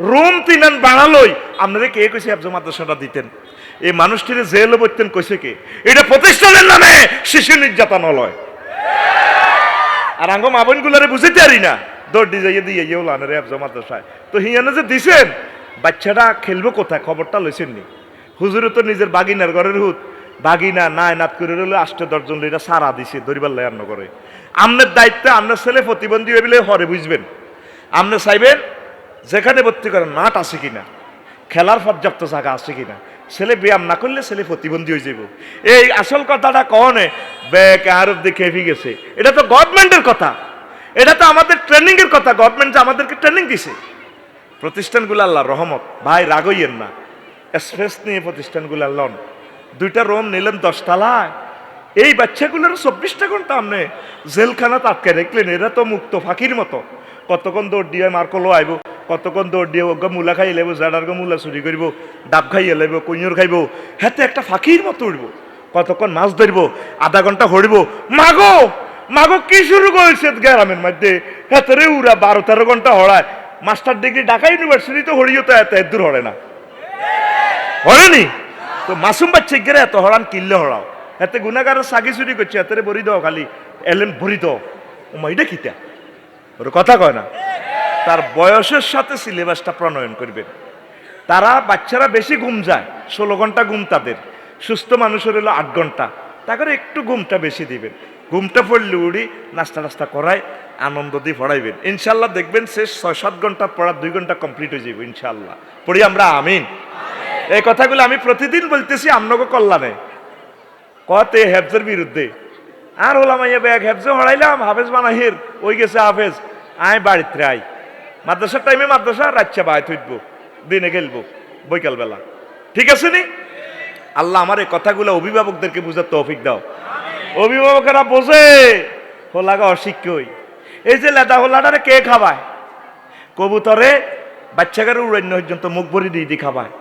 Room তিনান বাড়ালই আপনারা কে কইছে আবজা মাদ্রাসাটা দিতেন? এই মানুষটির জেলে বলতেন কইছে কে? এটা প্রতিষ্ঠানের নামে শিশু নির্যাতন হলয় আর আঙ্গ মাবন গুলারে বুঝিতে পারি না। দৌড় দিয়ে যাইয়ে দিয়ে ইয়ে লানে রে আবজা মাদ্রাসায়। তো হিয়ানে যে দিছেন, বাচ্চাটা খেলব কোথায়? খবরটা লইছেন নি? হুজুরে তো নিজের বাগিনার ঘরের হুত। বাগিনা নাই নাত করে রইলে, আষ্টে দশজন এটা সারা দিছে দরিবার লায়ান্ন করে আমনের দায়িত্বে আপনার ছেলে প্রতিবন্ধী হয়ে হরে বুঝবেন। আপনি চাইবেন যেখানে ভর্তি করেন, মাঠ আছে কিনা? খেলার পর্যাপ্ত জায়গা আছে কিনা? ছেলে ব্যায়াম না করলে ছেলে প্রতিবন্ধী হয়ে যাব এই আসল কথাটা কনে ব্যাক আরব দেখে এফি গেছে। এটা তো গভর্নমেন্টের কথা। এটা তো আমাদের ট্রেনিং এর কথা। গভর্নমেন্ট যে আমাদেরকে ট্রেনিং দিছে। প্রতিষ্ঠানগুলো আল্লাহ রহমত। ভাই, রাগইয়েন না। স্পেস নিয়ে প্রতিষ্ঠানগুলো লন। দুইটা রুম নিলেন দশতলায় এই বাচ্চাগুলোর চব্বিশটা ঘণ্টা আপনি জেলখানা আটকে রাখলেন। এরা তো মুক্ত ফাঁকির মতো। কতক্ষণ দৌড় দিয়ে মার্কলো আইব কতক্ষণ দৌড় দিয়ে ওগা মূলা খাই লেব জাডার মূলা চুরি করব ডাব খাইয়ে লেব কুঁয়র খাইব হাতে একটা ফাঁকির মতো উঠবো কতক্ষণ মাছ ধরব আধা ঘণ্টা হরিব মাগো মাগো কি শুরু করেছে গ্রামের মধ্যে? হাতে উড়া বারো তেরো ঘণ্টা হড়ায় মাস্টার ডিগ্রি ঢাকা ইউনিভার্সিটি তো হরিও তো এত দূর হরে না। হরেনি তো মাসুম বাচ্চা গেলে এত হরান কিনলে হরাও এতে গুণাগারের সাগি চুরি করছে এতে বরি দাও খালি এলেন ভরি দাও ওমা এটা কিতা? ওর কথা কয় না। তার বয়সের সাথে সিলেবাসটা প্রণয়ন করবেন তারা বাচ্চারা বেশি ঘুম যায় ষোলো ঘণ্টা ঘুম তাদের। সুস্থ মানুষের হলো আট ঘণ্টা। তাকে একটু ঘুমটা বেশি দিবেন। ঘুমটা পড়লে উড়ি নাস্তা নাস্তা করায় আনন্দ দিয়ে পড়াইবেন। ইনশাল্লাহ দেখবেন শেষ ছয় সাত ঘণ্টা পড়া দুই ঘণ্টা কমপ্লিট হয়ে যাবে ইনশাল্লাহ। পড়ি আমরা আমিন। এই কথাগুলো আমি প্রতিদিন বলতেছি আমনগো কল্যাণে। কতে হেফজের বিরুদ্ধে। আর হলাম আইয়া ব্যাগ হেফজে হড়াইলাম হাফেজ বানাহির ওই গেছে হাফেজ। আয় বাড়িতে আই মাদ্রাসার টাইমে মাদ্রাসা রাচ্চা বাই থইব দিনে খেলব বৈকাল বেলা ঠিক আছে নি? আল্লাহ আমার এই কথাগুলো অভিভাবকদেরকে বুঝার তৌফিক দাও। অভিভাবকেরা বোঝে, হোলাগা অশিক্ষই। এই যে লেদা হোলাটারে কে খাবায়? কবুতরে বাচ্চাকারে উড়ান্য পর্যন্ত মুখ ভরি দিয়ে দি খাবায়।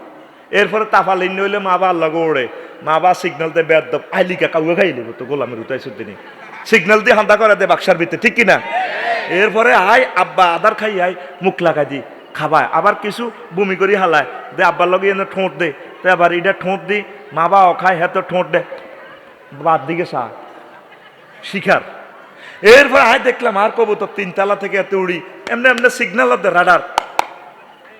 এরপরে তাফা লিন্য হইলে মা বা আল্লাহ ওড়ে। মা বা সিগন্যাল দিয়ে বেদ আইলিকা কাউকে খাই লিব তো গোলামের উঠাইছে দিনে সিগন্যাল দিয়ে হান্দা করে দে বাক্সার ভিতরে, ঠিক কিনা? এরপরে আয়, আব্বা আদার খাই আয়, মুখ লাগাই দি, খাবায়। আবার কিছু বমি করি হালায়। দে আব্বার লগে এনে ঠোঁট দে। তো আবার এটা ঠোঁট দি, মা বা অখায় হ্যাঁ তো ঠোঁট দে। বাদ দিকে সা। শিখার। এরপর আয়, দেখলাম আর কবুতর তিনতলা থেকে এত উড়ি। এমনি এমনি সিগন্যাল দে রাডার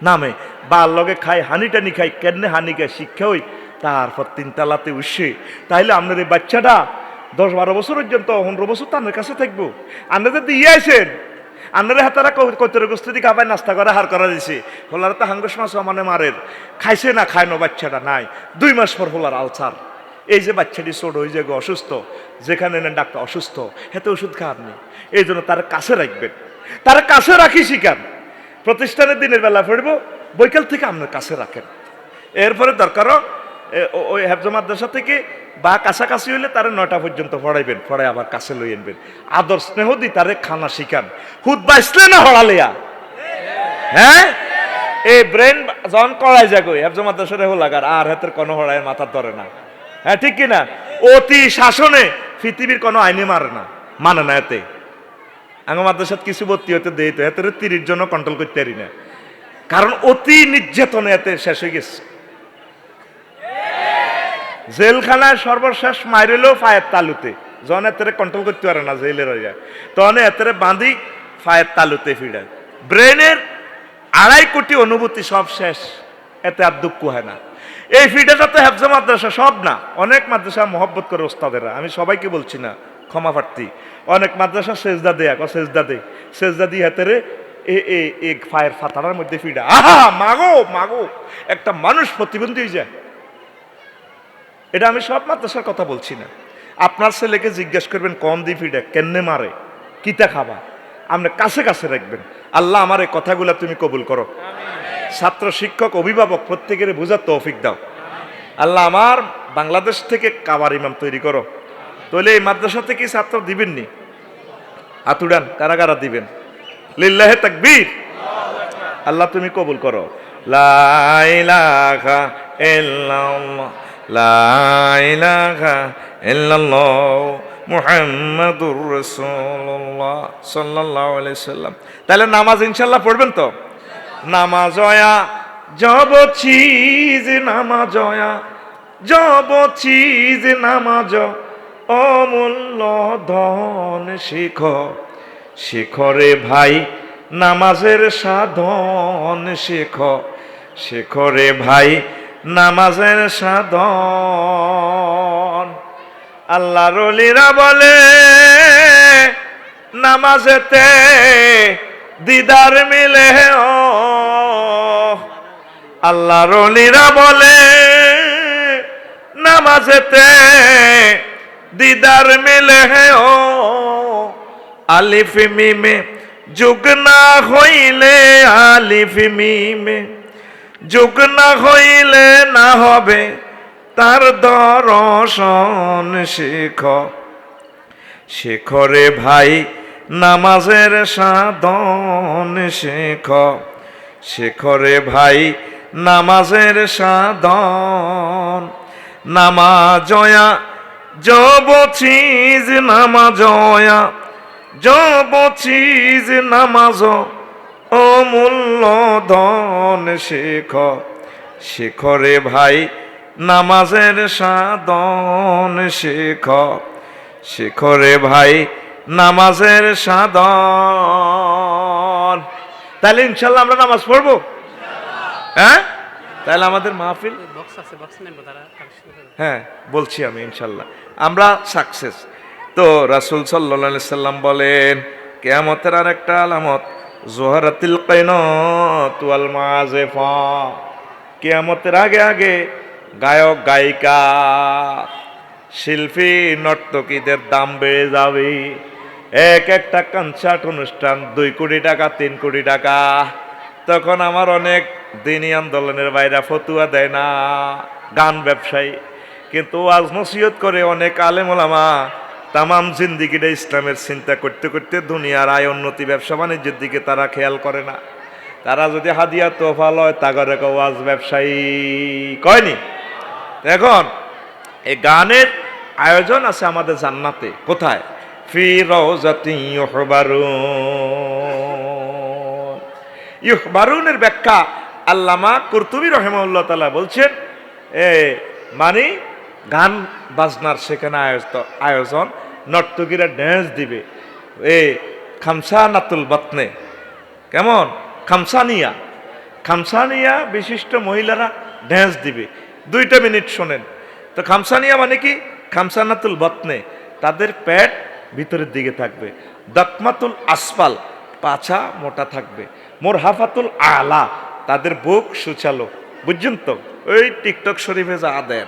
নামে। বা লগে খাই, হানি টানি খাই কেনে হানি খাই, শিক্ষা হই। তারপর তিনতলাতে উঠছে। তাইলে আপনার এই বাচ্চাটা দশ বারো বছর পর্যন্ত, পনেরো বছর তাদের কাছে থাকব। আপনাদের দিয়ে আইসেন আপনারা হাতারা কতরে গোস্তি দিয়ে খাবায় নাস্তা করে হার করা দিছে। হোলার তো হাঙ্গস মাছ মানে মারের। খাইছে না, খায় না, বাচ্চাটা নাই। দুই মাস পর হোলার আলসার। এই যে বাচ্চাটি ছোট ওই জায়গায় অসুস্থ, যেখানে নেন ডাক্তার অসুস্থ, হেতে ওষুধ খাওয়ার নেই এই জন্য তার কাছে রাখবেন। তার কাছে রাখি শিকার প্রতিষ্ঠানের দিনের বেলা পড়ব, বৈকাল থেকে আপনার কাছে রাখেন। এরপরে দরকারও ওই হেফজ মাদ্রাসা থেকে বা কাছাকাছি হইলে তারা নয়টা পর্যন্ত পড়াইবেন পড়াই আবার কাছে লই আনবেন। আদর স্নেহ দি তারে খানা শিখান। হুদ বাইসলে না হড়ালিয়া হ্যাঁ? এই ব্রেন যখন কড়াই যাগো মাদ্রাসারে হো লাগার, আর হাতের কোনো হড়াই মাথা ধরে না। হ্যাঁ ঠিক কিনা? অতি শাসনে পৃথিবীর কোনো আইনে মারে না মানে না এতে। আমার মাদ্রাসাত কিছু ভর্তি হতে দেই তো, এত তিরিশ জন কন্ট্রোল করতে পারি না। কারণ অতি নির্যাতনে এতে শেষ হয়ে গেছে। জেলখানায় সর্বশেষ মাইরেলো ফায়ের তালুতে। যখন এতে কন্ট্রোল করতে পারে না জেলের হইয়া তখন এতে বাঁধি ফায়ের তালুতে ফিরে। ব্রেনের আড়াই কোটি অনুভূতি সব শেষ। এতে আর দুঃখ হয় না। এই ফিডাটা তো হেফজা মাদ্রাসা সব না, অনেক মাদ্রাসা মহব্বত করে ওস্তাদেরা। আমি সবাইকে বলছি না, ক্ষমা প্রার্থী। অনেক মাদ্রাসা সেজদা দেয় এক সেজদা দে। সেজদা দিয়ে হাতেরে এ এ এ ফায়ের ফাতারার মধ্যে ফিডা আহা, মাগো মাগো। একটা মানুষ প্রতিবন্ধী হয়ে যায়। এটা আমি সব মাদ্রাসার কথা বলছি না। আপনার ছেলেকে জিজ্ঞেস করবেন, কম দি ফিডা কেন্নে মারে? কিতা খাবা? আপনি কাছে কাছে রাখবেন। আল্লাহ আমার এই কথাগুলো তুমি কবুল করো। ছাত্র, শিক্ষক, অভিভাবক, প্রত্যেকের বোঝার তৌফিক দাও। আল্লাহ আমার বাংলাদেশ থেকে কাবার ইমাম তৈরি করো। তাহলে এই মাদ্রাসা থেকে ছাত্র দিবেননি? আতুডান কারা কারা দিবেন। লিল্লাহে তাকবীর। আল্লাহ তুমি কবুল করো। লা ইলাহা ইল্লাল্লাহ। লা ইলাহা ইল্লাল্লাহ মুহাম্মাদুর রাসূলুল্লাহ সাল্লাল্লাহু আলাইহি সাল্লাম। তাহলে নামাজ ইনশাআল্লাহ পড়বেন তো? নামাজয়া জব চিজ নামাজয়া জব চিজ নামাজ অমূল্য ধন শিখ শিখরে ভাই, নামাজের সাধন শেখ শেখরে ভাই নামাজের সাধন। আল্লাহ রলিরা বলে, নামাজেতে দিদার মিলে আল্লাহ রলিরা বলে, নামাজেতে দিদার মিলে ও। আলিফ মিমে যুগ না হইলে আলিফ মিমে যুগ না হইলে না হবে তার দর্শন শেখ শেখরে ভাই নামাজের সাধন শেখ শেখরে ভাই নামাজের সাধন। নামাজয়া, জব চিজ নামাজয়া, জব চিজ নামাজ অমূল্য ধন শেখ শেখরে ভাই নামাজের সাধন শেখ শেখরে ভাই নামাজের সাধন। তাহলে ইনশাল্লাহ আমরা নামাজ পড়ব? হ্যাঁ? তাহলে আমাদের মাহফিল? হ্যাঁ বলছি আমি ইনশাল্লাহ। আমরা সাকসেস তো রাসুল সাল্লা সাল্লাম বলেন কেয়ামতের আর একটা আলামত জোহরাতিল কাইনত ওয়াল মাজেফা কেয়ামতের আগে আগে গায়ক, গায়িকা, শিল্পী, নর্তকীদের দাম বেড়ে যাবে। এক একটা কনসার্ট অনুষ্ঠান দুই কোটি টাকা, তিন কোটি টাকা। তখন আমার অনেক দিনী আন্দোলনের বাইরে ফতুয়া দেয় না, গান ব্যবসায়ী। কিন্তু আজ নসিহত করে অনেক আলেম ওলামা তামাম জিন্দিগিটা ইসলামের চিন্তা করতে করতে দুনিয়ার আয় উন্নতি ব্যবসা বাণিজ্যের দিকে তারা খেয়াল করে না। তারা যদি হাদিয়া তোফা লয় তাগরে ওয়াজ ব্যবসায়ী। কয়নি? এখন, এই গানের আয়োজন আছে আমাদের জান্নাতে। কোথায়? ফি রওজাতি ব্যাখ্যা আল্লামা কুরতুবি রহমাউল্লাহ তাআলা বলছেন, এ মানে গান বাজনার সেখানে আয়োজন আয়োজন। নর্তকীরা ড্যান্স দিবে। এ খামসা নাতুল বতনে। কেমন? খামসানিয়া। খামসানিয়া বিশিষ্ট মহিলারা ড্যান্স দিবে। দুইটা মিনিট শোনেন। তো খামসানিয়া মানে কি? খামসানাতুল বতনে। তাদের পেট ভিতরের দিকে থাকবে। দকমাতুল আসফাল, পাছা মোটা থাকবে। মোর হাফাতুল আলা, তাদের বুক সুচালো। বুঝছেন তো? ওই টিকটক শরীফে যা দেন।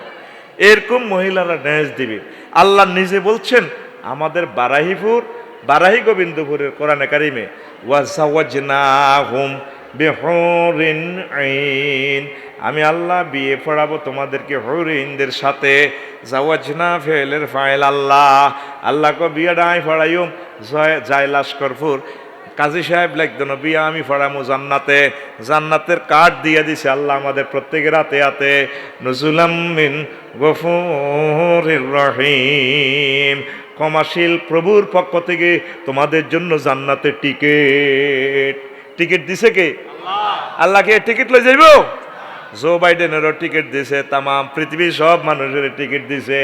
এরকম মহিলারা ড্যান্স দিবে। আল্লাহ নিজে বলছেন, আমাদের বারাহিপুর, বারাহি গোবিন্দপুরের কোরআনে কারিমে আইন। আমি আল্লাহ বিয়ে পড়াবো তোমাদেরকে হরিনদের সাথে। জাওয়াজনা ফেলের ফাইল আল্লাহ। আল্লাহ কো বিয়ে ডাই পড়াইম জয় লাস্করপুর কাজী সাহেব লাগতো না বিয়া আমি ফড়ামু জান্নাতে। জান্নাতের কার্ড দিয়ে দিছে আল্লাহ আমাদের প্রত্যেকের হাতে হাতে নজুলাম মিন গফুরির রহিম। ক্ষমাশীল প্রভুর পক্ষ থেকে তোমাদের জন্য জান্নাতে টিকিট। টিকিট দিছে কে? আল্লাহকে টিকিট লই যাইব? জো বাইডেনেরও টিকিট দিছে, তামাম পৃথিবীর সব মানুষের টিকিট দিছে।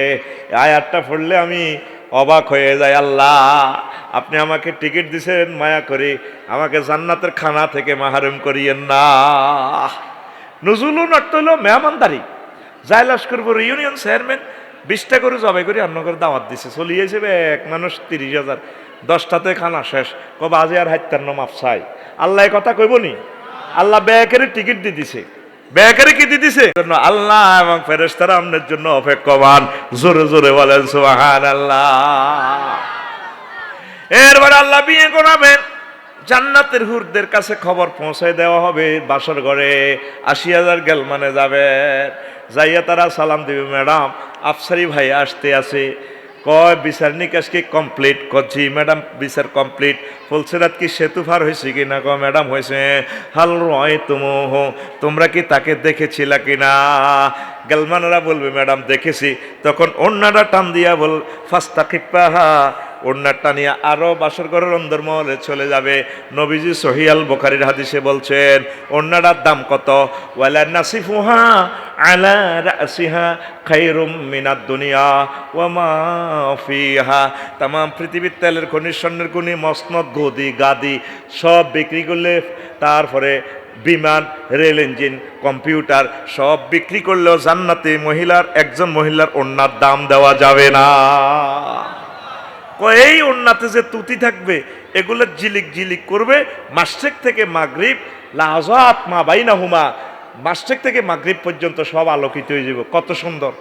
আয়াতটা পড়লে আমি অবাক হয়ে যায়, আল্লাহ, আপনি আমাকে টিকিট দিছেন, মায়া করে, আমাকে জান্নাতের খানা থেকে মাহারুম করিয়েন না। নজরুল অর্থ হলো মেহমানদারি। জায়লাস্করপুর ইউনিয়ন চেয়ারম্যান বিশটা করে জবাই করে আপনার দাওয়াত দিছে চলিয়েছে এক মানুষ তিরিশ হাজার। দশটাতে খানা শেষ, কবে আজে আর হাইতান্ন চাই? আল্লাহ কথা কইব নি? আল্লাহ ব্যাকের টিকিট দিয়ে দিছে। ব্যাকেরে কি দিতেছে? আল্লাহ এবং ফেরেস্তারা আপনার জন্য অপেক্ষমান। জোরে জোরে বলেন সুবাহান আল্লাহ এরপর আল্লাহ বিয়ে করাবেন। জান্নাতের হুরদের কাছে খবর পৌঁছায় দেওয়া হবে। বাসর ঘরে আশি হাজার গেল মানে যাবে। যাইয়া তারা সালাম দিবে, ম্যাডাম, আফসারি ভাই আসতে আছে। কয়, বিচার নিকাশ কি কমপ্লিট করছি ম্যাডাম বিচার কমপ্লিট ফুলসেরাত কি সেতু ফার হয়েছে কি না কয় ম্যাডাম হয়েছে। হাল রয় তুমো তোমরা কি তাকে দেখেছিলা কি না গেলমানরা বলবে ম্যাডাম দেখেছি। তখন অন্যরা টান দিয়া বল, ফাস্তা খিপ্পাহা। ওড়নাটা নিয়ে আরও বাসর ঘরের অন্দরমহলে চলে যাবে। নবীজি সহিয়াল বোখারির হাদিসে বলছেন, ওড়নাটার দাম কত? ওয়ালা নাসিফুহা আলা রাসিহা খাইরুম মিনাদ দুনিয়া ওয়া মা ফিহা। তাম পৃথিবীর তেলের খনি স্বর্ণের খনি মসনদ, গদি, গাদি সব বিক্রি করলে তারপরে বিমান, রেল ইঞ্জিন, কম্পিউটার সব বিক্রি করলেও জান্নাতে মহিলার, একজন মহিলার ওড়নার দাম দেওয়া যাবে না। এই উন্নাতে যে তুতি থাকবে, এগুলো জিলিক জিলিক করবে। মাস্টেক থেকে মাগরীব লাহাজাত মা বাইনা হুমা মাস্টেক থেকে মাগরীব পর্যন্ত সব আলোকিত হয়ে যাবে। কত সুন্দর।